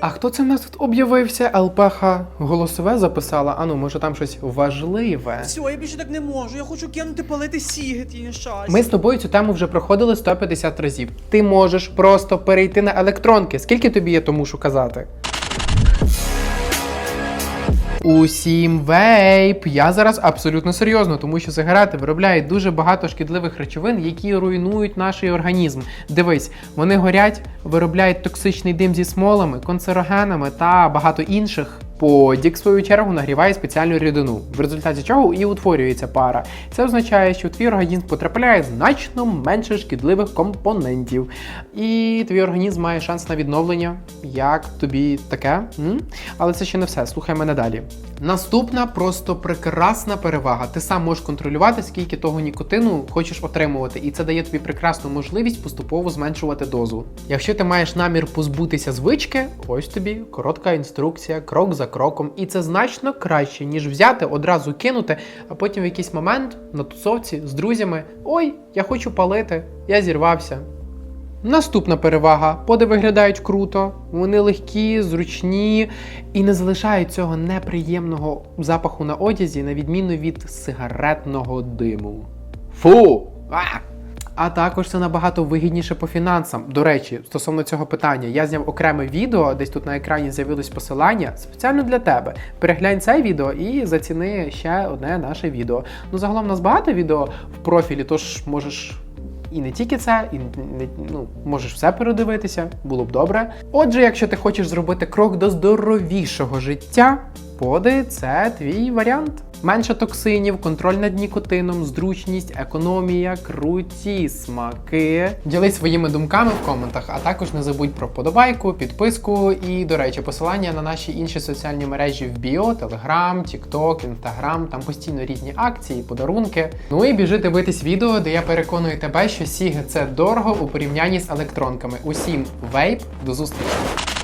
А хто це в нас тут об'явився? Алпаха голосове записала. Ану, може там щось важливе. Все, я більше так не можу. Я хочу кинути палити ті нещасті. Ми з тобою цю тему вже проходили 150 разів. Ти можеш просто перейти на електронки. Скільки тобі я тому мушу казати? Усім вейп! Я зараз абсолютно серйозно, тому що сигарети виробляють дуже багато шкідливих речовин, які руйнують наш організм. Дивись, вони горять, виробляють токсичний дим зі смолами, канцерогенами та багато інших. Подік, в свою чергу, нагріває спеціальну рідину, в результаті чого і утворюється пара. Це означає, що в твій організм потрапляє значно менше шкідливих компонентів. І твій організм має шанс на відновлення. Як тобі таке? М? Але це ще не все. Слухай мене далі. Наступна просто прекрасна перевага. Ти сам можеш контролювати, скільки того нікотину хочеш отримувати, і це дає тобі прекрасну можливість поступово зменшувати дозу. Якщо ти маєш намір позбутися звички, ось тобі коротка інструкція, крок кроком, і це значно краще, ніж взяти, одразу кинути, а потім в якийсь момент на тусовці з друзями: ой, я хочу палити, я зірвався. Наступна перевага: поди виглядають круто, вони легкі, зручні і не залишають цього неприємного запаху на одязі, на відміну від сигаретного диму. Фу! А! А також це набагато вигідніше по фінансам. До речі, стосовно цього питання, я зняв окреме відео, десь тут на екрані з'явилось посилання спеціально для тебе. Переглянь це відео і заціни ще одне наше відео. Ну загалом у нас багато відео в профілі, тож можеш і не тільки це, і не, ну, можеш все передивитися, було б добре. Отже, якщо ти хочеш зробити крок до здоровішого життя, поди це твій варіант. Менше токсинів, контроль над нікотином, зручність, економія, круті смаки. Ділись своїми думками в коментах, а також не забудь про подобайку, підписку і, до речі, посилання на наші інші соціальні мережі в біо, Телеграм, Тікток, Інстаграм. Там постійно різні акції, подарунки. Ну і біжи дивитись відео, де я переконую тебе, що сіги це дорого у порівнянні з електронками. Усім вейп, до зустрічі!